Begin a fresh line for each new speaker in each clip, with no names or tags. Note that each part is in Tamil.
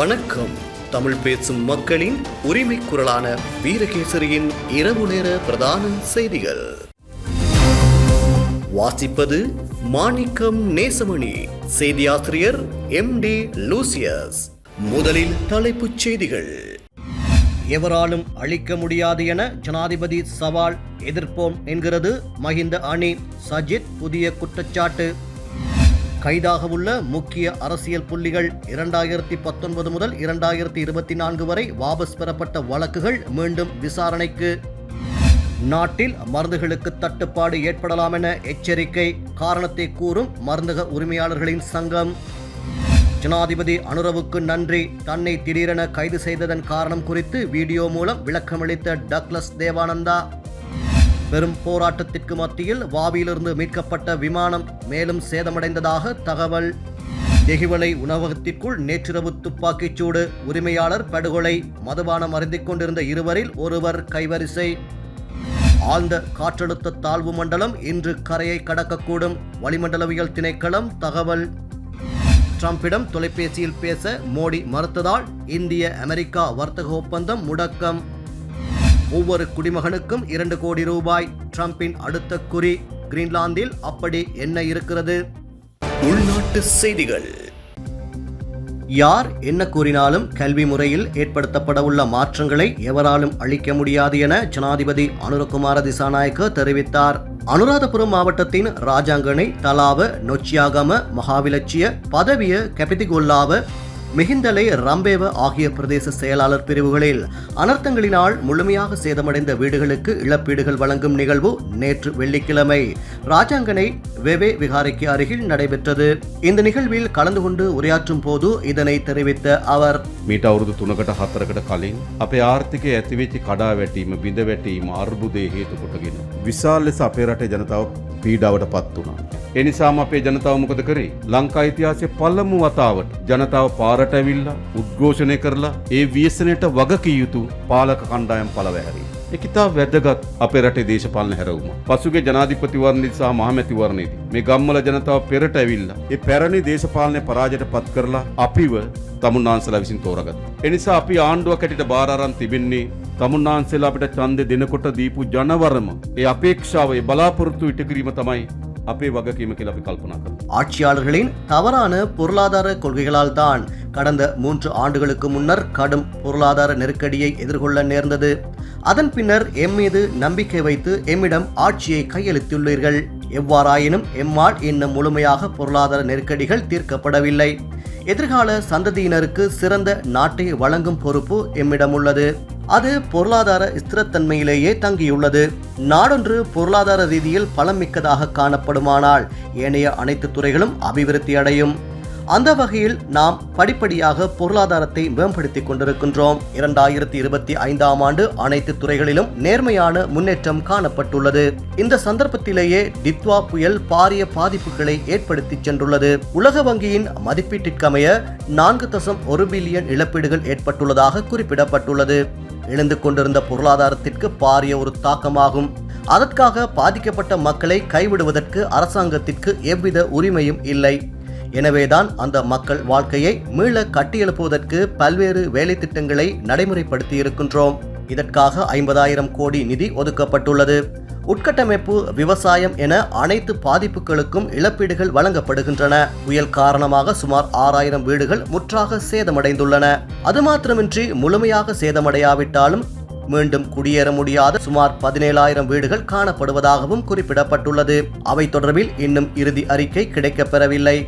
வணக்கம். தமிழ் பேசும் மக்களின் உரிமை குரலான வீரகேசரியின் இரவு நேர பிரதான செய்திகள். வாசிப்பது மாணிக்கம் நேசமணி செய்தியாசிரியர் எம் டி லூசியஸ். முதலில் தலைப்புச் செய்திகள். எவராலும் அழிக்க முடியாது என ஜனாதிபதி சவால் எதிர்ப்போம் என்கிறது மஹிந்த அணி. சஜித் புதிய குற்றச்சாட்டு. கைதாக உள்ள முக்கிய அரசியல் புள்ளிகள் இரண்டாயிரத்தி பத்தொன்பது முதல் இரண்டாயிரத்தி இருபத்தி நான்கு வரை வாபஸ் பெறப்பட்ட வழக்குகள் மீண்டும் விசாரணைக்கு. நாட்டில் மருந்துகளுக்கு தட்டுப்பாடு ஏற்படலாம் என எச்சரிக்கை. காரணத்தை கூறும் மருந்தக உரிமையாளர்களின் சங்கம். ஜனாதிபதி அனுரவுக்கு நன்றி. தன்னை திடீரென கைது செய்ததன் காரணம் குறித்து வீடியோ மூலம் விளக்கமளித்த டக்ளஸ் தேவானந்தா. பெரும் போராட்டத்திற்கு மத்தியில் வாவியிலிருந்து மீட்கப்பட்ட விமானம் மேலும் சேதமடைந்ததாக தகவல். தெகிவலை உணவகத்திற்குள் நேற்றிரவு துப்பாக்கிச் சூடு. உரிமையாளர் படுகொலை. மதுபானம் அருந்திக் கொண்டிருந்த இருவரில் ஒருவர் கைவரிசை. ஆழ்ந்த காற்றழுத்த தாழ்வு மண்டலம் இன்று கரையை கடக்கக்கூடும். வளிமண்டலவியல் திணைக்களம் தகவல். ட்ரம்பிடம் தொலைபேசியில் பேச மோடி மறுத்ததால் இந்திய அமெரிக்கா வர்த்தக ஒப்பந்தம் முடக்கம். ஒவ்வொரு குடிமகனுக்கும் இரண்டு கோடி ரூபாய். ட்ரம்பின் அடுத்த குறி கிரீன்லாந்தில் அப்படி என்ன இருக்கிறது? உள்நாட்டு செய்திகள். யார் என்ன கூறினாலும் கல்வி முறையில் ஏற்படுத்தப்படவுள்ள மாற்றங்களை எவராலும் அளிக்க முடியாது என ஜனாதிபதி அனுரகுமார திசாநாயக்க தெரிவித்தார். அனுராதபுரம் மாவட்டத்தின் ராஜாங்கனை தலாவ நொச்சியாகம மகாவிலட்சிய பதவிய கெபிதிகொல்லாவ மிகிந்தலை ரம்பேவ ஆகிய பிரதேச செயலாளர் பிரிவுகளில் அனர்த்தங்களினால் முழுமையாக சேதமடைந்த வீடுகளுக்கு இழப்பீடுகள் வழங்கும் நிகழ்வு நேற்று வெள்ளிக்கிழமை ராஜாங்கனை வெவே விகாரைக்கு அருகில் நடைபெற்றது இந்த நிகழ்வில் கலந்து கொண்டு உரையாற்றும் போது இதனை தெரிவித்த அவர்
මීට අවුරුදු තුනකට හතරකට කලින් අපේ ආර්ථිකය ඇතිවෙච්චි කඩා වැටීම බිඳ වැටීම අර්බුදය හේතු කොටගෙන. විශාල් ලෙස අපේ රටේ ජනතාව පීඩාවට පත් වුණා. එනිසාම අපේ ජනතාව මොකද කරේ ලංකා ඉතිහාසය පල්ලමු වතාවට ජනතාව පාරට ඇවිල්ලා උද්ඝෝෂණය කරලා ඒ වියසනයට වගකිය යුතු පාලක කණ්ඩායම් පලවැහැරි. එකතා වැදගත් අපේ රටේ දේශපාලන හැරවුම. පසුගේ ජනාධිපතිවරණය සහ මහමැතිවරණයේදී මේ ගම්මල ජනතාව පෙරට ඇවිල්ලා ඒ පැරණි දේශපාලනය පරාජයට පත් කරලා අපිව තමුන්නාන්සලා විසින් තෝරගත්. එනිසා අපි ආණ්ඩුවක් හැටියට බාරාරන් තිබෙන්නේ තමුන්නාන්සේලා අපිට ඡන්දෙ දෙනකොට දීපු ජනවරම ඒ අපේක්ෂාව ඒ බලාපොරොත්තු ඉටකිරීම තමයි අපේ වගකීම කියලා අපි කල්පනා කරනවා.
ஆட்சியாளர்களின் தவறான பொருளாதார கொள்கைகளால் தான் கடந்த மூன்று ஆண்டுகளுக்கு முன்னர் கடும் பொருளாதார நெருக்கடியை எதிர்கொள்ள நேர்ந்தது அதன் பின்னர் எம் மீது நம்பிக்கை வைத்து எம்மிடம் ஆட்சியை கையளித்துள்ளீர்கள் எவ்வாறாயினும் எம்மால் இன்னும் முழுமையாக பொருளாதார நெருக்கடிகள் தீர்க்கப்படவில்லை எதிர்கால சந்ததியினருக்கு சிறந்த நாட்டை வழங்கும் பொறுப்பு எம்மிடம் உள்ளது அது பொருளாதார ஸ்திரத்தன்மையிலேயே தங்கியுள்ளது. நாடொன்று பொருளாதார ரீதியில் பலம் மிக்கதாக காணப்படுமானால் ஏனைய அனைத்து துறைகளும் அபிவிருத்தி அடையும் அந்த வகையில் நாம் படிப்படியாக பொருளாதாரத்தை மேம்படுத்திக் கொண்டிருக்கின்றோம். இரண்டாயிரத்தி இருபத்தி ஐந்தாம் ஆண்டு அனைத்து துறைகளிலும் நேர்மையான முன்னேற்றம் காணப்பட்டுள்ளது. இந்த சந்தர்ப்பத்திலேயே டித்வா புயல் பாரிய பாதிப்புகளை ஏற்படுத்தி சென்றுள்ளது. உலக வங்கியின் மதிப்பீட்டிற்கமைய நான்கு தசம் ஒரு பில்லியன் இழப்பீடுகள் ஏற்பட்டுள்ளதாக குறிப்பிடப்பட்டுள்ளது. எழுந்து கொண்டிருந்த பொருளாதாரத்திற்கு பாரிய ஒரு தாக்கமாகும். அதற்காக பாதிக்கப்பட்ட மக்களை கைவிடுவதற்கு அரசாங்கத்திற்கு எவ்வித உரிமையும் இல்லை. எனவேதான் அந்த மக்கள் வாழ்க்கையை மீள கட்டியெழுப்புவதற்கு பல்வேறு வேலை திட்டங்களை நடைமுறைப்படுத்தி இருக்கின்றோம் இதற்காக ஐம்பதாயிரம் கோடி நிதி ஒதுக்கப்பட்டுள்ளது. உட்கட்டமைப்பு விவசாயம் என அனைத்து பாதிப்புகளுக்கும் இழப்பீடுகள் வழங்கப்படுகின்றன. புயல் காரணமாக சுமார் ஆறாயிரம் வீடுகள் முற்றாக சேதமடைந்துள்ளன. அது மாத்திரமின்றி முழுமையாக சேதமடையாவிட்டாலும் மீண்டும் குடியேற முடியாத சுமார் பதினேழாயிரம் வீடுகள் காணப்படுவதாகவும் குறிப்பிடப்பட்டுள்ளது. அவை தொடர்பில் இன்னும் இறுதி அறிக்கை கிடைக்கப்பெறவில்லை.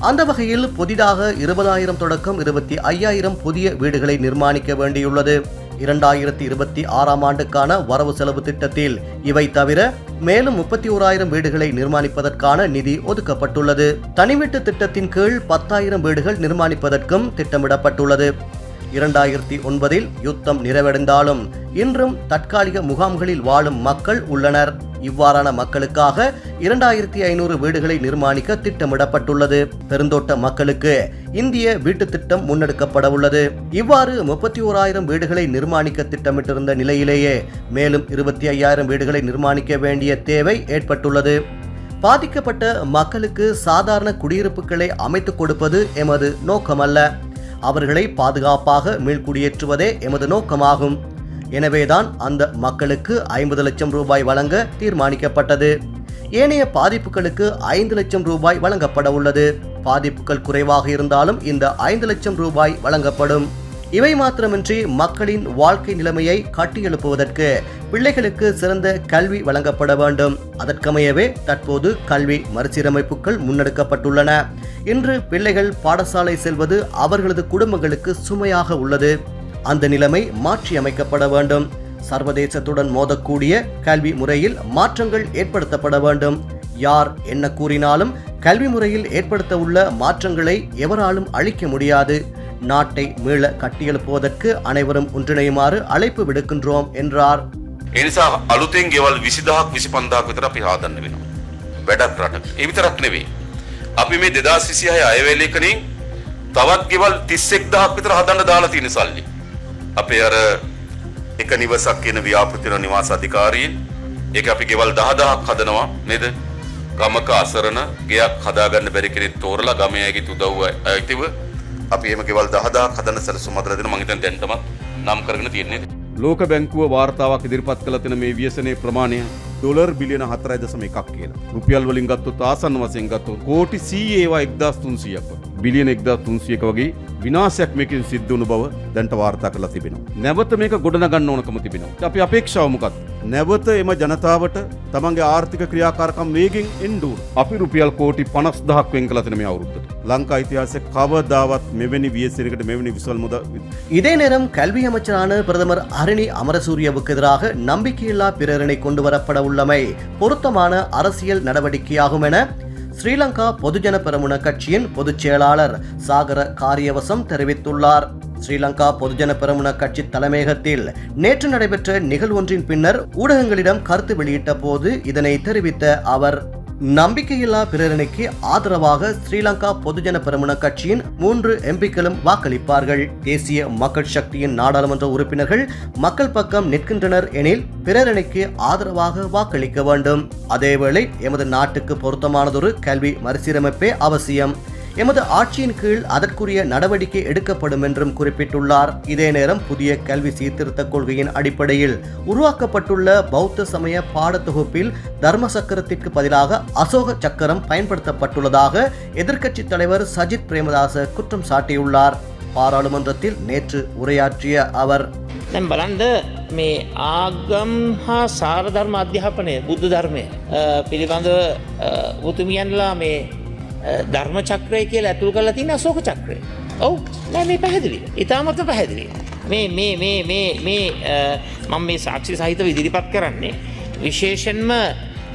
அந்த வகையில் புதிதாக இருபதாயிரம் தொடக்கம் இருபத்தி ஐயாயிரம் புதிய வீடுகளை நிர்மாணிக்க வேண்டியுள்ளது. இரண்டாயிரத்தி இருபத்தி ஆறாம் ஆண்டுக்கான வரவு செலவு திட்டத்தில் இவை தவிர மேலும் முப்பத்தி ஓராயிரம் வீடுகளை நிர்மாணிப்பதற்கான நிதி ஒதுக்கப்பட்டுள்ளது. தனிவீட்டு திட்டத்தின் கீழ் பத்தாயிரம் வீடுகள் நிர்மாணிப்பதற்கும் திட்டமிடப்பட்டுள்ளது. இரண்டாயிரத்தி ஒன்பதில் யுத்தம் நிறைவடைந்தாலும் இன்றும் தற்காலிக முகாம்களில் வாழும் மக்கள் உள்ளனர். இவ்வாறான மக்களுக்காக இரண்டாயிரத்தி ஐநூறு வீடுகளை நிர்மாணிக்க திட்டமிடப்பட்டுள்ளது. பெருந்தோட்ட மக்களுக்கு இந்திய வீட்டு திட்டம் முன்னெடுக்கப்பட உள்ளது. இவ்வாறு முப்பத்தி ஓராயிரம் வீடுகளை நிர்மாணிக்க திட்டமிட்டிருந்த நிலையிலேயே மேலும் இருபத்தி ஐயாயிரம் வீடுகளை நிர்மாணிக்க வேண்டிய தேவை ஏற்பட்டுள்ளது. பாதிக்கப்பட்ட மக்களுக்கு சாதாரண குடியிருப்புகளை அமைத்துக் கொடுப்பது எமது நோக்கமல்ல. அவர்களை பாதுகாப்பாக மீள்குடியேற்றுவதே எமது நோக்கமாகும். எனவேதான் அந்த மக்களுக்கு ஐம்பது லட்சம் ரூபாய் வழங்க தீர்மானிக்கப்பட்டது. ஏனைய பாதிப்புகளுக்கு ஐந்து லட்சம் ரூபாய் வழங்கப்பட உள்ளது. பாதிப்புகள் குறைவாக இருந்தாலும் இந்த ஐந்து லட்சம் ரூபாய் வழங்கப்படும். இவை மாத்திரமின்றி மக்களின் வாழ்க்கை நிலைமையை கட்டியெழுப்புவதற்கு பிள்ளைகளுக்கு சிறந்த கல்வி வழங்கப்பட வேண்டும். அதற்கமையவே தற்போது கல்வி மறுசீரமைப்புகள் முன்னெடுக்கப்பட்டுள்ளன. இன்று பிள்ளைகள் பாடசாலை செல்வது அவர்களது குடும்பங்களுக்கு சுமையாக உள்ளது. அந்த நிலைமை மாற்றியமைக்கப்பட வேண்டும் சர்வதேசத்துடன் மோதக்கூடிய கல்வி முறையில் மாற்றங்கள் ஏற்படுத்தப்பட வேண்டும் யார் என்ன கூறினாலும் கல்வி முறையில் ஏற்படுத்த உள்ள மாற்றங்களை எவராலும் அழிக்க முடியாது நாட்டை மீள கட்டியெழுப்புவதற்கு அனைவரும் ஒன்றிணையுமாறு அழைப்பு விடுக்கின்றோம் என்றார்
එනිසා අලුතෙන් ගෙවල් විසිදහක් විසි පන්දාක් විතර අපි හාදන්න වෙනවා. වැඩක් රට. ඒ විතරක් නෙවෙයි. අපි මේ දෙදස් විසිහය අයවැලේකනින් තවත් ගෙවල් තිස්සෙක් දහක් විතර හදන්න දාලා තියෙන සල්ලි. අපේ අර එක නිවසක් කියන ව්‍යාපෘතින නිවාස අධිකාරීන් ඒක අපි ගෙවල් දහදහක් හදනවා නේද? ගමක අසරණ ගෙයක් හදාගන්න බැරි කෙනෙක් තෝරලා ගමේ අයගේ උදව්ව අයිතිව අපි එහෙම ගෙවල් දහදහක් හදන්න සැලසුම් අදලා දෙනවා මං හිතන්නේ දැන්ටමත් නම් කරගෙන තියෙන්නේ
ලෝක බැංකුව වාර්තාවක් ඉදිරිපත් කළ තින මේ ව්‍යසනය ප්‍රමාණය ඩොලර් බිලියන හතරයි දසම එකක් කියලා. රුපියල් වලින් ගත්තොත් ආසන්න වශයෙන් ගත්තොත් කෝටි සීඒවා එක්දස් තුන්සියක් බිලියන එක්දස් තුන්සියක වගේ විනාශයක් මේකින් සිද්ධ වුණු බව දැන්ට වාර්තා කරලා තිබෙනවා. නැවත මේක ගොඩනගන්න ඕනකම තිබෙනවා. අපි අපේක්ෂාව මොකක්ද? නැවත එම ජනතාවට තමන්ගේ ආර්ථික ක්‍රියාකාරකම් වේගෙන් එන්ඩූ අපි රුපියල් කෝටි පනස් දහක් වෙන් කලතින මේ අවුරුද්දට. ලංකා ඉතිහාසය කවදාවත් මෙවැනි වියසිරකට මෙවැනි විසල් මුද
இதே நேரம் கல்வி அமைச்சரான பிரதமர் ஹரிணி அமரசூரியவுக்கு எதிராக நம்பிக்கையில்லா பிரேரணை கொண்டு வரப்பட உள்ளமை பொருத்தமான அரசியல் நடவடிக்கையாகும் என ஸ்ரீலங்கா பொதுஜன பெரமுன கட்சியின் பொதுச் செயலாளர் சாகர காரியவசம் தெரிவித்துள்ளார். ஸ்ரீலங்கா பொதுஜன பெரமுன கட்சி தலைமையகத்தில் நேற்று நடைபெற்ற நிகழ்வொன்றின் பின்னர் ஊடகங்களிடம் கருத்து வெளியிட்ட போது இதனை தெரிவித்த அவர் நம்பிக்கையில்லா பிரேரணைக்கு ஆதரவாக ஸ்ரீலங்கா பொதுஜன பெரமுன கட்சியின் மூன்று எம்பிக்களும் வாக்களிப்பார்கள். தேசிய மக்கள் சக்தியின் நாடாளுமன்ற உறுப்பினர்கள் மக்கள் பக்கம் நிற்கின்றனர் எனில் பிரேரணைக்கு ஆதரவாக வாக்களிக்க வேண்டும். அதேவேளை எமது நாட்டுக்கு பொருத்தமானதொரு கல்வி மறுசீரமைப்பே அவசியம். எமது ஆட்சியின் கீழ் அதற்குரிய நடவடிக்கை எடுக்கப்படும் என்றும் குறிப்பிட்டுள்ளார் இதே நேரம் புதிய கல்வி சீர்திருத்த கொள்கையின் அடிப்படையில் உருவாக்கப்பட்டுள்ள பௌத்த சமய பாடத்தொகுப்பில் தர்ம சக்கரத்திற்கு பதிலாக அசோக சக்கரம் பயன்படுத்தப்பட்டுள்ளதாக எதிர்க்கட்சித் தலைவர் சஜித் பிரேமதாச குற்றம் சாட்டியுள்ளார் பாராளுமன்றத்தில் நேற்று உரையாற்றிய அவர்
දැන් බලන්ද මේ ආගම් හා සාරධර්ම අධ්‍යාපනය බුද්ධ ධර්මය අ, පිළිබඳව අ, උතුමියන්ලා මේ අ, ධර්ම චක්‍රය කියල ඇතුල් කල තින අසෝක චක්‍රය. ඔවු නෑ මේ පැහැදිලි. ඉතාමත්ව පැහැදිලි. මේ මේ මේ මේ මේ අ, මම මේ සාක්ෂි සහිත විදිරිපත් කරන්නේ. විශේෂෙන්ම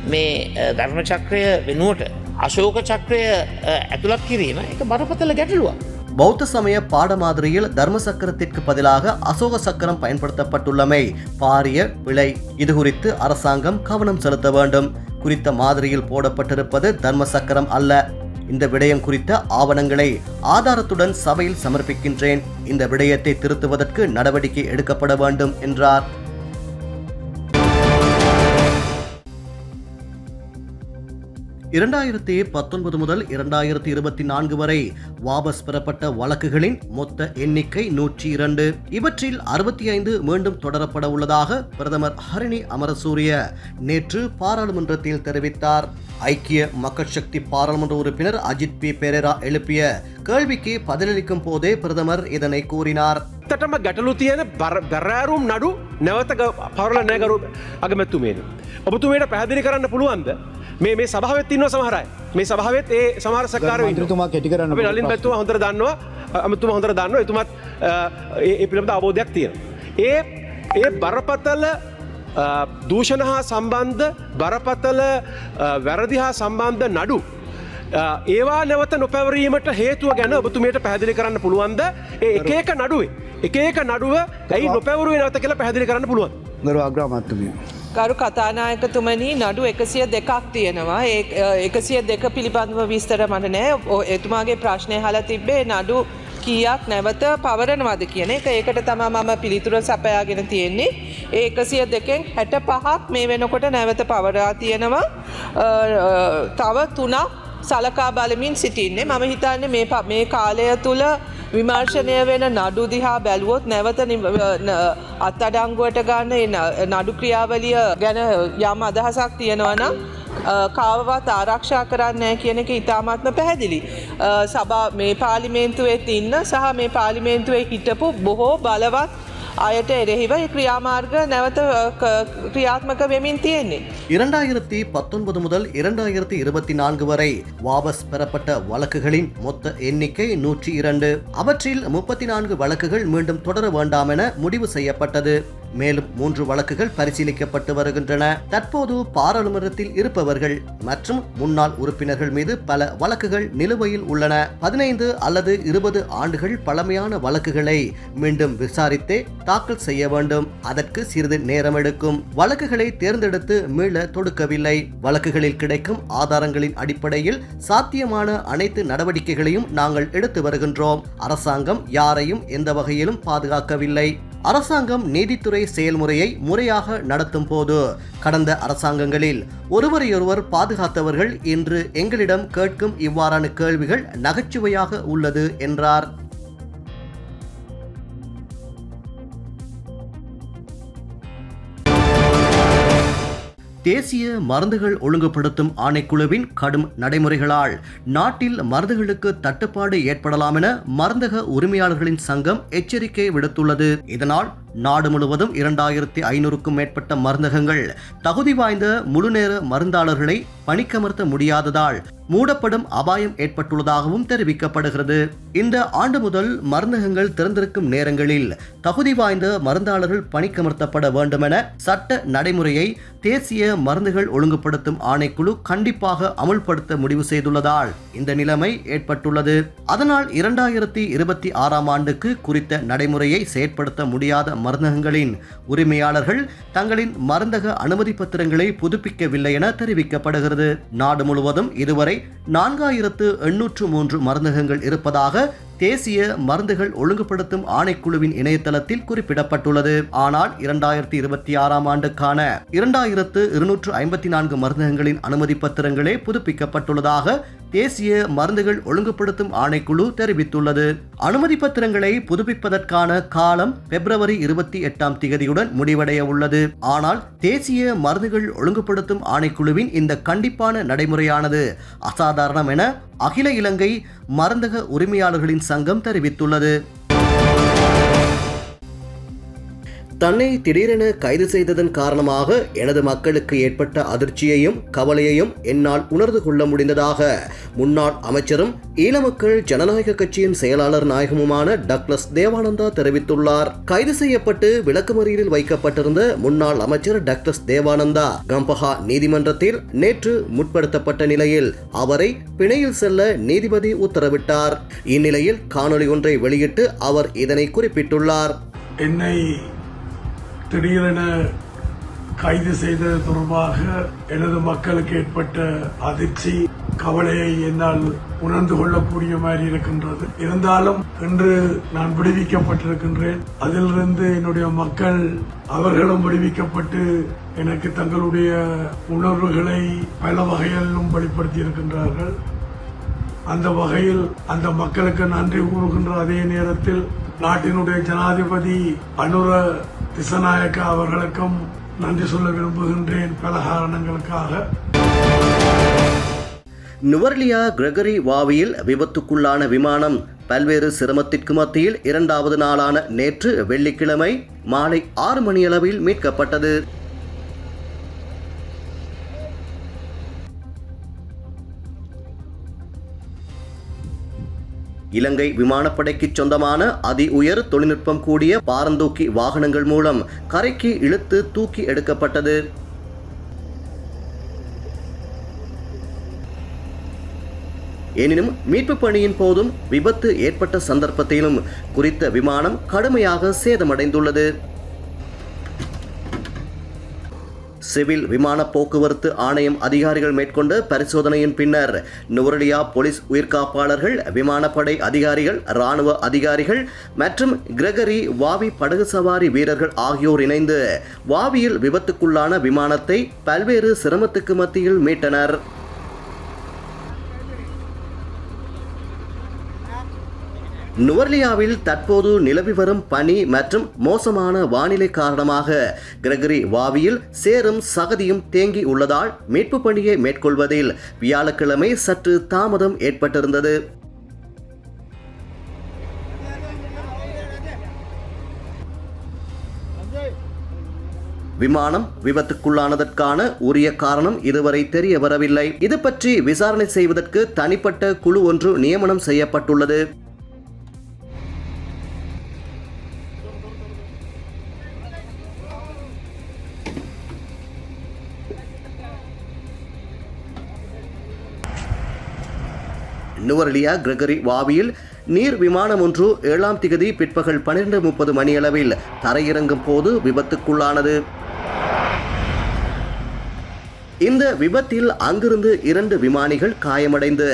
මේ අ, ධර්ම චක්‍රය වෙනුවට අශෝක චක්‍රය අ, ඇතුළත් කිරීම එක බරපතල ගැටලුවක්.
பௌத்த சமய பாடமாதிரியில் தர்ம சக்கரத்திற்கு பதிலாக அசோக சக்கரம் பயன்படுத்தப்பட்டுள்ளமை பாரிய பிழை இது குறித்து அரசாங்கம் கவனம் செலுத்த வேண்டும் குறித்த மாதிரியில் போடப்பட்டிருப்பது தர்ம சக்கரம் அல்ல இந்த விடயம் குறித்த ஆவணங்களை ஆதாரத்துடன் சபையில் சமர்ப்பிக்கின்றேன். இந்த விடயத்தை திருத்துவதற்கு நடவடிக்கை எடுக்கப்பட வேண்டும் என்றார். இரண்டாயிரத்தி பத்தொன்பது முதல் இரண்டாயிரத்தி இருபத்தி நான்கு வரை வாபஸ் பெறப்பட்ட வழக்குகளின் மொத்த எண்ணிக்கை நூற்றி இரண்டு. இவற்றில் அறுபத்தி ஐந்து மீண்டும் தொடரப்பட உள்ளதாக பிரதமர் ஹரிணி அமரசூரிய நேற்று பாராளுமன்றத்தில் தெரிவித்தார். ஐக்கிய மக்கள் சக்தி பாராளுமன்ற உறுப்பினர் அஜித் பி. பெரேரா எழுப்பிய கேள்விக்கு பதிலளிக்கும் போதே பிரதமர் இதனை கூறினார்.
ඇත්තටම ගැටලු තියෙන බැරෑරුම් නඩු නැවත පවරල නෑගරු අගමැත්තුමේන. ඔබතුමේට පැහදිලි කරන්න පුළුවන්ද මේ මේ සභාවත් ඉන්න සමහරයි මේ සභාවත් ඒ සමහර සකාර
මන්ත්‍රතුමා කෙටි කරන්න
නලින් පැත්තුව හොඳර දන්නවා අමතුම හොඳර දන්න එතුමත් ඒ පිළබඳ අවබෝධයක් තියෙන. ඒ ඒ බරපතල දූෂණ හා සම්බන්ධ බරපතල වැරදි හා සම්බන්ධ නඩු. ඒවා නැවත නොපැවරීමට හේතුව ගැන ඔබතුමයට පැහදිලි කරන්න පුළුවන්ද? ඒ එක එක නඩුවේ. එක ඒක නඩුව ඇයි නොපැවරුව නැවත කියලා පැහදිලි කරන්න පුළුවන්.
ගරු අග්‍රාමත්තුමිය.
ගරු කතානායකතුමනී නඩු එකසිය දෙකක් තියෙනවා. ඒ එකසිය දෙක පිළිබඳව විස්තර මට නෑ. එතුමාගේ ප්‍රශ්නය හල තිබ්බේ නඩු කීයක් නැවත පවරනවද කියන එක. ඒකට තමා මම පිළිතුර සපයාගෙන තියෙන්නේ. ඒ එකසිය දෙකෙන් හැට පහක් මේ වෙනකොට නැවත පවරා තියෙනවා. තව තුනක් සලකා බලමින් සිටින්නේ මම හිතන්නේ මේ ප- මේ කාලය තුළ විමර්ශනය වෙන නඩු දිහා බැලුවොත් නැවත නිව- න- අත්අඩංගුවට ගන්න ඒ න- නඩු ක්‍රියාවලිය ගැන යම් අදහසක් තියෙනවනම් කාවවත් ආරක්ෂා කරන්න කියන එක ඉතාමත්ම පැහැදිලි. අ, සභා මේ පාලිමේන්තුවෙත් ඉන්න සහ මේ පාලිමේන්තුවේ හිටපු බොහෝ බලවත් අයට එරෙහිව ඒ ක්‍රියාමාර්ග නැවත අ, ක- ක්‍රියාත්මක වෙමින් තියෙන්නේ.
இரண்டாயிரத்தி பத்தொன்பது முதல் இரண்டாயிரத்தி இருபத்தி நான்கு வரை வாபஸ் பெறப்பட்ட வழக்குகளின் மொத்த எண்ணிக்கை நூற்றி இரண்டு அவற்றில் முப்பத்தி நான்கு வழக்குகள் மீண்டும் தொடர வேண்டாம் என முடிவு செய்யப்பட்டது மேலும் மூன்று வழக்குகள் பரிசீலிக்கப்பட்டு வருகின்றன. தற்போது பாராளுமன்றத்தில் இருப்பவர்கள் மற்றும் முன்னாள் உறுப்பினர்கள் மீது பல வழக்குகள் நிலுவையில் உள்ளன. பதினைந்து அல்லது இருபது ஆண்டுகள் பழமையான வழக்குகளை மீண்டும் விசாரித்தே தாக்கல் செய்ய வேண்டும். அதற்கு சிறிது நேரம் எடுக்கும். வழக்குகளை தேர்ந்தெடுத்து மீள தொடுக்கவில்லை. வழக்குகளில் கிடைக்கும் ஆதாரங்களின் அடிப்படையில் சாத்தியமான அனைத்து நடவடிக்கைகளையும் நாங்கள் எடுத்து வருகின்றோம். அரசாங்கம் யாரையும் எந்த வகையிலும் பாதுகாக்கவில்லை. அரசாங்கம் நீதித்துறை செயல்முறையை முறையாக நடத்தும் போது கடந்த அரசாங்கங்களில் ஒருவரையொருவர் பாதுகாத்தவர்கள் இன்று எங்களிடம் கேட்கும் இவ்வாறான கேள்விகள் நகைச்சுவையாக உள்ளது என்றார். தேசிய மருந்துகள் ஒழுங்குபடுத்தும் ஆணைக்குழுவின் கடும் நடைமுறைகளால் நாட்டில் மருந்துகளுக்கு தட்டுப்பாடு ஏற்படலாம் என மருந்தக உரிமையாளர்களின் சங்கம் எச்சரிக்கை விடுத்துள்ளது. இதனால் நாடு முழுவதும் இரண்டாயிரத்தி ஐநூறுக்கும் மேற்பட்ட மருந்தகங்கள் தகுதி வாய்ந்த முழுநேர மருந்தாளர்களை பணிக்கமர்த்த முடியாததால் மூடப்படும் அபாயம் ஏற்பட்டுள்ளதாகவும் தெரிவிக்கப்படுகிறது. இந்த ஆண்டு முதல் மருந்தகங்கள் திறந்திருக்கும் நேரங்களில் தகுதி வாய்ந்த மருந்தாளர்கள் பணிக்கமர்த்தப்பட வேண்டும் என சட்ட நடைமுறையை தேசிய மருந்துகள் ஒழுங்குபடுத்தும் ஆணைக்குழு கண்டிப்பாக அமுல்படுத்த முடிவு செய்துள்ளதால் இந்த நிலைமை ஏற்பட்டுள்ளது. அதனால் இரண்டாயிரத்தி இருபத்தி ஆறாம் ஆண்டுக்கு குறித்த நடைமுறையை செயற்படுத்த முடியாத மருந்தகங்களின் உரிமையாளர்கள் தங்களின் மருந்தக அனுமதி பத்திரங்களை புதுப்பிக்கவில்லை என தெரிவிக்கப்படுகிறது. நாடு முழுவதும் இதுவரை நான்காயிரத்து எண்ணூற்று மூன்று மருந்தகங்கள் இருப்பதாக தேசிய மருந்துகள் ஒழுங்குபடுத்தும் ஆணைக்குழுவின் இணையதளத்தில் குறிப்பிடப்பட்டுள்ளது. ஆனால் இரண்டாயிரத்தி இருபத்தி ஆறாம் ஆண்டுக்கான இரண்டாயிரத்து இருநூற்று ஐம்பத்தி நான்கு மருந்தகங்களின் அனுமதி பத்திரங்களே புதுப்பிக்கப்பட்டுள்ளதாக தேசிய மருந்துகள் ஒழுங்குபடுத்தும் ஆணைக்குழு தெரிவித்துள்ளது. அனுமதி பத்திரங்களை புதுப்பிப்பதற்கான காலம் பிப்ரவரி இருபத்தி எட்டாம் திகதியுடன் முடிவடைய உள்ளது. ஆனால் தேசிய மருந்துகள் ஒழுங்குபடுத்தும் ஆணைக்குழுவின் இந்த கண்டிப்பான நடைமுறையானது அசாதாரணம் என அகில இலங்கை மருந்தக உரிமையாளர்களின் சங்கம் தெரிவித்துள்ளது. தன்னை திடீரென கைது செய்ததன் காரணமாக எனது மக்களுக்கு ஏற்பட்ட அதிர்ச்சியையும் கவலையையும் என்னால் உணர்ந்து கொள்ள முடிந்ததாக முன்னாள் அமைச்சரும் ஈழ மக்கள் ஜனநாயக கட்சியின் செயலாளர் நாயகமுமான டக்ளஸ் தேவானந்தா தெரிவித்துள்ளார். கைது செய்யப்பட்டு விளக்குமறியலில் வைக்கப்பட்டிருந்த முன்னாள் அமைச்சர் டக்ளஸ் தேவானந்தா கம்பஹா நீதிமன்றத்தில் நேற்று முற்படுத்தப்பட்ட நிலையில் அவரை பிணையில் செல்ல நீதிபதி உத்தரவிட்டார். இந்நிலையில் காணொளி ஒன்றை வெளியிட்டு அவர் இதனை குறிப்பிட்டுள்ளார்.
என்னை திடீரென கைது செய்தது தொடர்பாக எனது மக்களுக்கு ஏற்பட்ட அதிர்ச்சி கவலையை என்னால் உணர்ந்து கொள்ளக்கூடிய மாதிரி இருக்கின்றது. இருந்தாலும் இன்று நான் விடுவிக்கப்பட்டிருக்கின்றேன். அதிலிருந்து என்னுடைய மக்கள் அவர்களும் விடுவிக்கப்பட்டு எனக்கு தங்களுடைய உணர்வுகளை பல வகையிலும் வெளிப்படுத்தி இருக்கின்றார்கள். அந்த வகையில் அந்த மக்களுக்கு நன்றி கூறுகின்ற அதே நேரத்தில் நாட்டினுடைய ஜனாதிபதி அனுர திசநாயக்கா அவர்களுக்கும் நன்றி சொல்ல விரும்புகின்றேன். பல காரணங்களுக்காக.
நுவர்லியா கிரகரி வாவியில் விபத்துக்குள்ளான விமானம் பல்வேறு சிரமத்திற்கு மத்தியில் இரண்டாவது நாளான நேற்று வெள்ளிக்கிழமை மாலை ஆறு மணியளவில் மீட்கப்பட்டது. இலங்கை விமானப்படைக்கு சொந்தமான அதி உயர் தொழில்நுட்பம் கூடிய பாரந்தூக்கி வாகனங்கள் மூலம் கரைக்கு இழுத்து தூக்கி எடுக்கப்பட்டது. எனினும் மீட்பு பணியின் போதும் விபத்து ஏற்பட்ட சந்தர்ப்பத்திலும் குறித்த விமானம் கடுமையாக சேதமடைந்துள்ளது. சிவில் விமான போக்குவரத்து ஆணையம் அதிகாரிகள் மேற்கொண்ட பரிசோதனையின் பின்னர் நுவரலியா போலீஸ் உயிர்காப்பாளர்கள் விமானப்படை அதிகாரிகள் இராணுவ அதிகாரிகள் மற்றும் கிரகரி வாவி படகு சவாரி வீரர்கள் ஆகியோர் இணைந்து வாவியில் விபத்துக்குள்ளான விமானத்தை பல்வேறு சிரமத்துக்கு மத்தியில் மீட்டனர். நுவர்லியாவில் தற்போது நிலவி வரும் பனி மற்றும் மோசமான வானிலை காரணமாக கிரகரி வாவியில் சேரும் சகதியும் தேங்கி உள்ளதால் மீட்பு பணியை மேற்கொள்வதில் வியாழக்கிழமை சற்று தாமதம் ஏற்பட்டிருந்தது. விமானம் விபத்துக்குள்ளானதற்கான உரிய காரணம் இதுவரை தெரிய வரவில்லை. இது பற்றி விசாரணை செய்வதற்கு தனிப்பட்ட குழு ஒன்று நியமனம் செய்யப்பட்டுள்ளது. நுவரலியா கிரகரி வாவியில் நீர் விமானம் ஒன்று ஏழாம் திகதி பிற்பகல் பன்னிரண்டு முப்பது மணியளவில் தரையிறங்கும் போது விபத்துக்குள்ளானது. இந்த விபத்தில் அங்கிருந்து இரண்டு விமானிகள் காயமடைந்து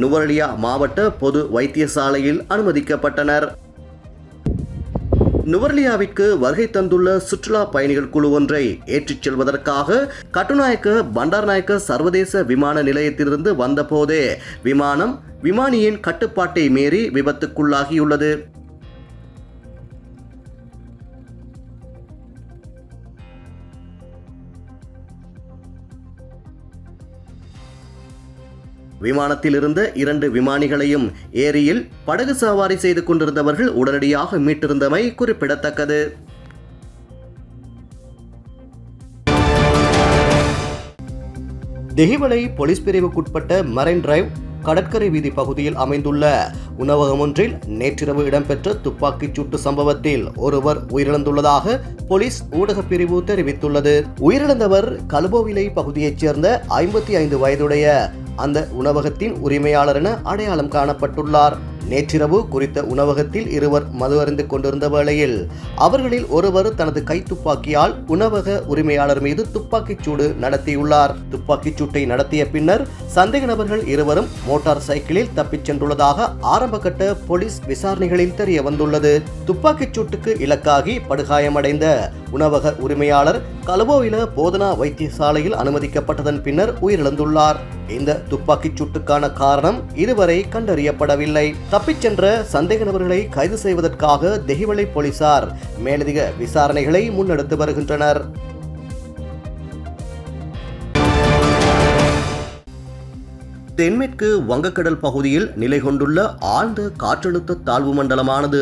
நுவரலியா மாவட்ட பொது வைத்தியசாலையில் அனுமதிக்கப்பட்டனர். நுவர்லியாவிற்கு வருகை தந்துள்ள சுற்றுலா பயணிகள் குழு ஒன்றை ஏற்றிச் செல்வதற்காக கட்டுநாயக்க பண்டார்நாயக்க சர்வதேச விமான நிலையத்திலிருந்து வந்தபோதே விமானம் விமானியின் கட்டுப்பாட்டை மீறி விபத்துக்குள்ளாகியுள்ளது. விமானத்தில் இருந்த இரண்டு விமானிகளையும் ஏரியில் படகு சவாரி செய்து கொண்டிருந்தவர்கள் உடனடியாக மீட்டிருந்தமை குறிப்பிடத்தக்கது. தெஹிவளை போலீஸ் பிரிவுக்குட்பட்ட மரைன் டிரைவ் கடற்கரை வீதி பகுதியில் அமைந்துள்ள உணவகம் ஒன்றில் நேற்றிரவு இடம்பெற்ற துப்பாக்கிச் சூட்டு சம்பவத்தில் ஒருவர் உயிரிழந்துள்ளதாக போலீஸ் ஊடகப் பிரிவு தெரிவித்துள்ளது. உயிரிழந்தவர் கல்போவிலை பகுதியைச் சேர்ந்த ஐம்பத்தி ஐந்து வயதுடைய அந்த உணவகத்தின் உரிமையாளர் என அடையாளம் காணப்பட்டுள்ளார். நேற்றிரவு குறித்த உணவகத்தில் இருவர் மது அருந்து கொண்டிருந்த வேளையில் அவர்களில் ஒருவர் தனது கைத்துப்பாக்கியால் உணவக உரிமையாளர் மீது துப்பாக்கிச் சூடு நடத்தியுள்ளார். துப்பாக்கிச் சூட்டை நடத்திய பின்னர் சந்தேக நபர்கள் இருவரும் மோட்டார் சைக்கிளில் தப்பிச் சென்றுள்ளதாக ஆரம்பகட்ட போலீஸ் விசாரணைகளில் தெரிய வந்துள்ளது. துப்பாக்கிச் சூட்டுக்கு இலக்காகி படுகாயமடைந்த உணவக உரிமையாளர் கலவோவில போதனா வைத்தியசாலையில் அனுமதிக்கப்பட்டதன் பின்னர் உயிரிழந்துள்ளார். இந்த துப்பாக்கிச் சூட்டுக்கான காரணம் இதுவரை கண்டறியப்படவில்லை. தப்பிச் சென்ற சந்தேக நபர்களை கைது செய்வதற்காக தெஹிவளை போலீசார் மேலதிக விசாரணைகளை முன்னெடுத்து வருகின்றனர். தென்மேற்கு வங்கக்கடல் பகுதியில் நிலை கொண்டுள்ள ஆழ்ந்த காற்றழுத்த தாழ்வு மண்டலமானது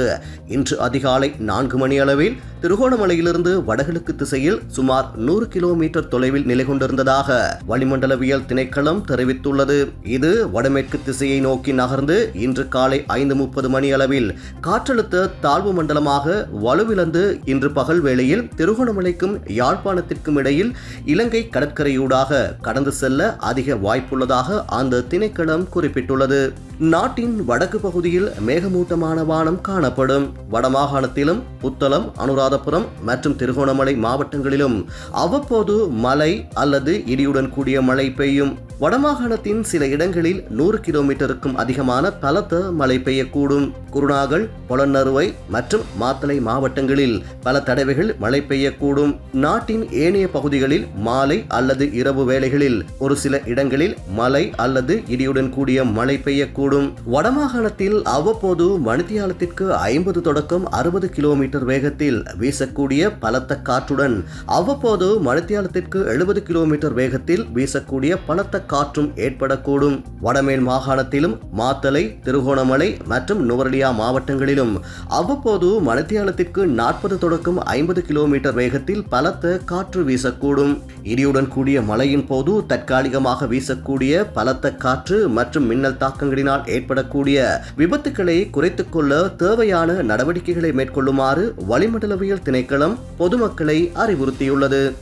இன்று அதிகாலை நான்கு மணி அளவில் திருகோணமலையிலிருந்து வடகிழக்கு திசையில் சுமார் நூறு கிலோமீட்டர் தொலைவில் நிலை கொண்டிருந்ததாக வளிமண்டலவியல் திணைக்களம் தெரிவித்துள்ளது. இது வடமேற்கு திசையை நோக்கி நகர்ந்து இன்று காலை ஐந்து முப்பது மணி அளவில் காற்றழுத்த தாழ்வு மண்டலமாக வலுவிழந்து இன்று பகல் வேளையில் திருகோணமலைக்கும் யாழ்ப்பாணத்திற்கும் இடையில் இலங்கை கடற்கரையூடாக கடந்து செல்ல அதிக வாய்ப்புள்ளதாக அந்த திணைக்களம் குறிப்பிட்டுள்ளது. நாட்டின் வடக்கு பகுதியில் மேகமூட்டமான வானம் காணப்படும். வடமாகாணத்திலும் புத்தளம் அனுராதபுரம் மற்றும் திருகோணமலை மாவட்டங்களிலும் அவ்வப்போது மழை அல்லது இடியுடன் கூடிய மழை பெய்யும். வடமாகாணத்தின் சில இடங்களில் நூறு கிலோமீட்டருக்கும் அதிகமான பலத்த மழை பெய்யக்கூடும். குருநாகல் பொலன்னறுவை மற்றும் மாத்தளை மாவட்டங்களில் பல தடவைகள் மழை பெய்யக்கூடும். நாட்டின் ஏனைய பகுதிகளில் மாலை அல்லது இரவு வேளைகளில் ஒரு சில இடங்களில் மழை அல்லது இடியுடன் கூடிய மழை பெய்யக்கூடும். வடமாகாணத்தில் அவ்வப்போது மணித்தியாலத்திற்கு ஐம்பது தொடக்கம் அறுபது கிலோமீட்டர் வேகத்தில் வீசக்கூடிய பலத்த காற்றுடன் அவ்வப்போது மணித்தியாலத்திற்கு எழுபது கிலோமீட்டர் வேகத்தில் வீசக்கூடிய பலத்த காற்றும் ஏற்படக்கூடும். வடமேல் மாகாணத்திலும் மாத்தலை திருகோணமலை மற்றும் நுவரலியா மாவட்டங்களிலும் அவ்வப்போது மணித்தியாலத்திற்கு நாற்பது தொடக்கம் ஐம்பது கிலோமீட்டர் வேகத்தில் பலத்த காற்று வீசக்கூடும். இடியுடன் கூடிய மழையின் போது தற்காலிகமாக வீசக்கூடிய பலத்த காற்று மற்றும் மின்னல் தாக்கங்களினால் ஏற்படக்கூடிய விபத்துக்களை குறைத்துக் கொள்ள தேவையான நடவடிக்கைகளை மேற்கொள்ளுமாறு வளிமண்டலவியல் திணைக்களம் பொதுமக்களை அறிவுறுத்தியுள்ளது.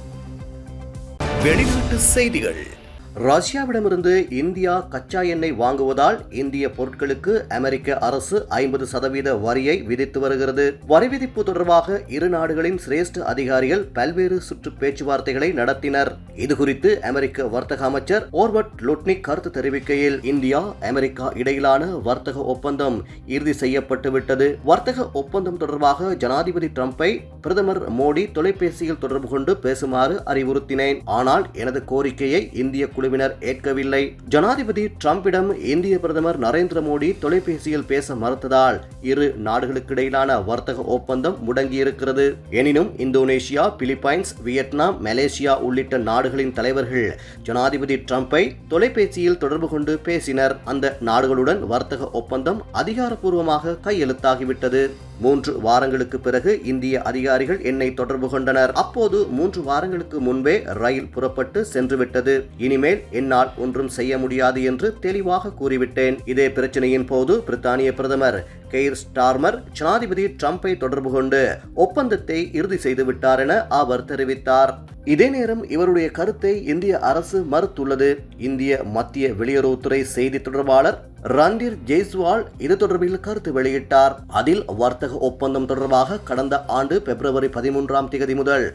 வெளிநாட்டு செய்திகள். ரஷ்யாவிடமிருந்து இந்தியா கச்சா எண்ணெய் வாங்குவதால் இந்திய பொருட்களுக்கு அமெரிக்க அரசு ஐம்பது சதவீத வரியை விதித்து வருகிறது. வரி விதிப்பு தொடர்பாக இரு நாடுகளின் சிரேஷ்ட அதிகாரிகள் பல்வேறு சுற்று பேச்சுவார்த்தைகளை நடத்தினர். இதுகுறித்து அமெரிக்க வர்த்தக அமைச்சர் ஓர்வர்ட் லுட்னிக் கருத்து தெரிவிக்கையில் இந்தியா அமெரிக்கா இடையிலான வர்த்தக ஒப்பந்தம் இறுதி செய்யப்பட்டு விட்டது. வர்த்தக ஒப்பந்தம் தொடர்பாக ஜனாதிபதி டிரம்பை பிரதமர் மோடி தொலைபேசியில் தொடர்பு கொண்டு பேசுமாறு அறிவுறுத்தினேன். ஆனால் எனது கோரிக்கையை இந்திய குழு குழுவினர் ஏற்கவில்லை. ஜனாதிபதி டிரம்பிடம் இந்திய பிரதமர் நரேந்திர மோடி தொலைபேசியில் பேச மறுத்ததால் இரு நாடுகளுக்கிடையிலான வர்த்தக ஒப்பந்தம் முடங்கியிருக்கிறது. எனினும் இந்தோனேஷியா பிலிப்பைன்ஸ் வியட்நாம் மலேசியா உள்ளிட்ட நாடுகளின் தலைவர்கள் ஜனாதிபதி டிரம்பை தொலைபேசியில் தொடர்பு கொண்டு பேசினர். அந்த நாடுகளுடன் வர்த்தக ஒப்பந்தம் அதிகாரப்பூர்வமாக கையெழுத்தாகிவிட்டது. மூன்று வாரங்களுக்கு பிறகு இந்திய அதிகாரிகள் என்னை தொடர்பு கொண்டனர். அப்போது மூன்று வாரங்களுக்கு முன்பே ரயில் புறப்பட்டு சென்றுவிட்டது. இனிமேல் என்னால் ஒன்றும் செய்ய முடியாது என்று தெளிவாக கூறிவிட்டேன். இதே பிரச்சனையின் போது பிரித்தானிய பிரதமர் கெய்ர் ஸ்டார்மர் ஜனாதிபதி டிரம்பை தொடர்பு கொண்டு ஒப்பந்தத்தை இறுதி செய்துவிட்டார் என அவர் தெரிவித்தார். இதே நேரம் இவருடைய கருத்தை இந்திய அரசு மறுத்துள்ளது. இந்திய மத்திய வெளியுறவுத்துறை செய்தி தொடர்பாளர் ரந்தீர் ஜெய்ஸ்வால் இது தொடர்பில் கருத்து வெளியிட்டார். அதில் வர்த்தக ஒப்பந்தம் தொடர்பாக கடந்த ஆண்டு பிப்ரவரி பதிமூன்றாம் தேதி முதல்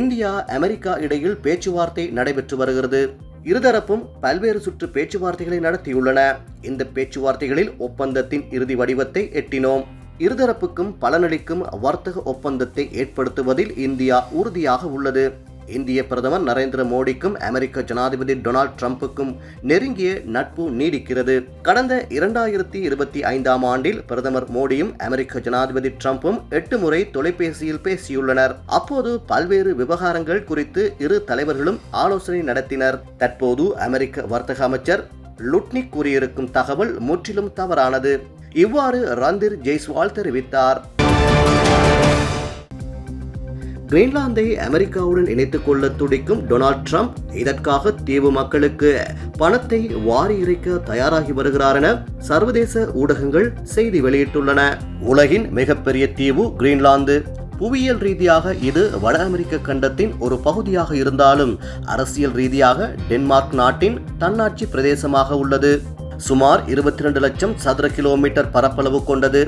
இந்தியா அமெரிக்கா இடையில் பேச்சுவார்த்தை நடைபெற்று வருகிறது. இருதரப்பும் பல்வேறு சுற்று பேச்சுவார்த்தைகளை நடத்தியுள்ளன. இந்த பேச்சுவார்த்தைகளில் ஒப்பந்தத்தின் இறுதி வடிவத்தை எட்டினோம். இருதரப்புக்கும் பலனளிக்கும் வர்த்தக ஒப்பந்தத்தை ஏற்படுத்துவதில் இந்தியா உறுதியாக உள்ளது. இந்திய பிரதமர் நரேந்திர மோடிக்கும் அமெரிக்க ஜனாதிபதி டொனால்ட் ட்ரம்புக்கும் நெருங்கிய நட்பு நீடிக்கிறது. கடந்த இரண்டாயிரத்தி இருபத்தி ஐந்தாம் ஆண்டில் பிரதமர் மோடியும் அமெரிக்க ஜனாதிபதி ட்ரம்பும் எட்டு முறை தொலைபேசியில் பேசியுள்ளனர். அப்போது பல்வேறு விவகாரங்கள் குறித்து இரு தலைவர்களும் ஆலோசனை நடத்தினர். தற்போது அமெரிக்க வர்த்தக அமைச்சர் லுட்னிக் கூறியிருக்கும் தகவல் முற்றிலும் தவறானது. இவ்வாறு ரந்தீர் ஜெய்ஸ்வால் தெரிவித்தார். கிரீன்லாந்தை அமெரிக்காவுடன் இணைத்துக் கொள்ள துடிக்கும் டொனால்ட் ட்ரம்ப் இதற்காக தீவு மக்களுக்கு பணத்தை வாரி இறைக்க தயாராகி வருகிறார் என சர்வதேச ஊடகங்கள் செய்தி வெளியிட்டுள்ளன. உலகின் மிகப்பெரிய தீவு கிரீன்லாந்து. புவியியல் ரீதியாக இது வட அமெரிக்க கண்டத்தின் ஒரு பகுதியாக இருந்தாலும் அரசியல் ரீதியாக டென்மார்க் நாட்டின் தன்னாட்சி பிரதேசமாக உள்ளது. சுமார் இருபத்தி ரெண்டு லட்சம் சதுர கிலோமீட்டர் பரப்பளவு கொண்டது.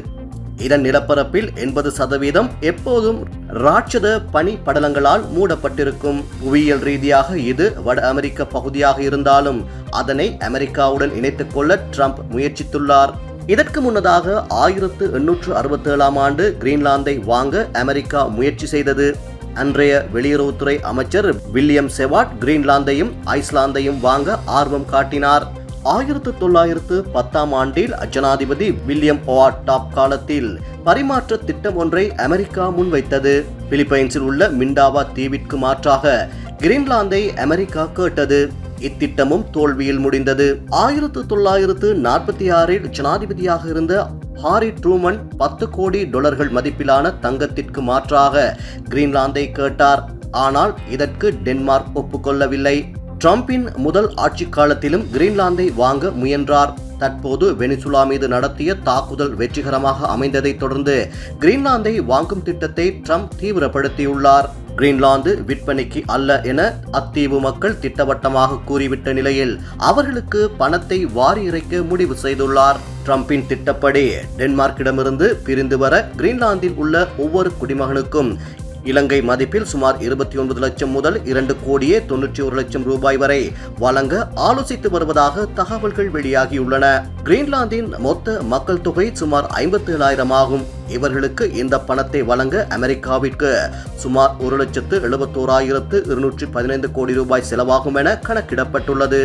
இதன் நிலப்பரப்பில் எண்பது சதவீதம் எப்போதும் ராட்சத பனி படலங்களால் மூடப்பட்டிருக்கும். புவியியல் ரீதியாக இது வட அமெரிக்க பகுதியாக இருந்தாலும் அதனை அமெரிக்காவுடன் இணைத்துக் கொள்ள ட்ரம்ப் முயற்சித்துள்ளார். இதற்கு முன்னதாக ஆயிரத்து எண்ணூற்று அறுபத்தேழாம் ஆண்டு கிரீன்லாந்தை வாங்க அமெரிக்கா முயற்சி செய்தது. அன்றைய வெளியுறவுத்துறை அமைச்சர் வில்லியம் செவாட் கிரீன்லாந்தையும் ஐஸ்லாந்தையும் வாங்க ஆர்வம் காட்டினார். ஆயிரத்து தொள்ளாயிரத்து பத்தாம் ஆண்டில் ஜனாதிபதி வில்லியம் ஓவாட் டாப் காலத்தில் பரிமாற்ற திட்டம் ஒன்றை அமெரிக்கா முன்வைத்தது. பிலிப்பைன்ஸில் உள்ள மிண்டாவா தீவிற்கு மாற்றாக கிரீன்லாந்தை அமெரிக்கா கேட்டது. இத்திட்டமும் தோல்வியில் முடிந்தது. ஆயிரத்து தொள்ளாயிரத்து நாற்பத்தி ஆறில் ஜனாதிபதியாக இருந்த ஹாரி ட்ரூமன் பத்து கோடி டொலர்கள் மதிப்பிலான தங்கத்திற்கு மாற்றாக கிரீன்லாந்தை கேட்டார். ஆனால் இதற்கு டென்மார்க் ஒப்புக்கொள்ளவில்லை. ட்ரம்பின் முதல் ஆட்சி காலத்திலும் கிரீன்லாந்தை வாங்க முயன்றார். தற்போது வெனிசுலா மீது நடத்திய தாக்குதல் வெற்றிகரமாக அமைந்ததைத் தொடர்ந்து கிரீன்லாந்தை வாங்கும் திட்டத்தை ட்ரம்ப் தீவிரப்படுத்தியுள்ளார். கிரீன்லாந்து விற்பனைக்கு அல்ல என அத்தீவு மக்கள் திட்டவட்டமாக கூறிவிட்ட நிலையில் அவர்களுக்கு பணத்தை வாரி இறைக்க முடிவு செய்துள்ளார். ட்ரம்பின் திட்டப்படி டென்மார்க்கிடமிருந்து பிரிந்து வர கிரீன்லாந்தில் உள்ள ஒவ்வொரு குடிமகனுக்கும் இலங்கை மதிப்பில் சுமார் இருபத்தி ஒன்பது லட்சம் முதல் இரண்டு கோடியே தொன்னூற்றி ஒரு லட்சம் ரூபாய் வரை வழங்க ஆலோசித்து வருவதாக தகவல்கள் வெளியாகியுள்ளன. கிரீன்லாந்தின் மொத்த மக்கள் தொகை சுமார் ஐம்பத்தி ஏழாயிரம் ஆகும். இவர்களுக்கு இந்த பணத்தை வழங்க அமெரிக்காவிற்கு சுமார் ஒரு லட்சத்து எழுபத்தோராயிரத்து இருநூற்றி பதினைந்து கோடி ரூபாய் செலவாகும் என கணக்கிடப்பட்டுள்ளது.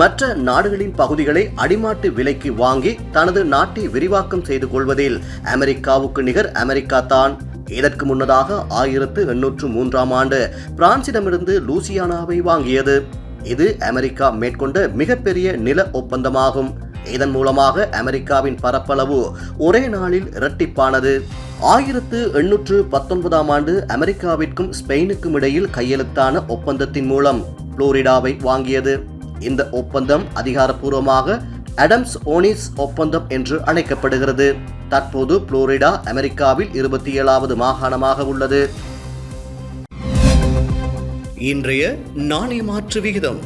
மற்ற நாடுகளின் பகுதிகளை அடிமாட்டு விலைக்கு வாங்கி தனது நாட்டை விரிவாக்கம் செய்து கொள்வதில் அமெரிக்காவுக்கு நிகர் அமெரிக்கா தான் இதற்கு முன்னதாக ஆயிரத்து எண்ணூற்று மூன்றாம் ஆண்டு பிரான்சிடமிருந்து லூசியானாவை வாங்கியது. இது அமெரிக்கா மேற்கொண்ட மிகப்பெரிய நில ஒப்பந்தமாகும். இதன் மூலமாக அமெரிக்காவின் பரப்பளவு ஒரே நாளில் இரட்டிப்பானது. ஆயிரத்து எண்ணூற்று பத்தொன்பதாம் ஆண்டு அமெரிக்காவிற்கும் ஸ்பெயினுக்கும் இடையில் கையெழுத்தான ஒப்பந்தத்தின் மூலம் புளோரிடாவை வாங்கியது. இந்த ஒப்பந்தம் அதிகாரப்பூர்வமாக அடம்ஸ் ஓனிஸ் ஒப்பந்தம் என்று அழைக்கப்படுகிறது. தற்போது புளோரிடா அமெரிக்காவில் இருபத்தி ஏழாவது மாகாணமாக உள்ளது. இன்றைய நாணய மாற்று விகிதம்.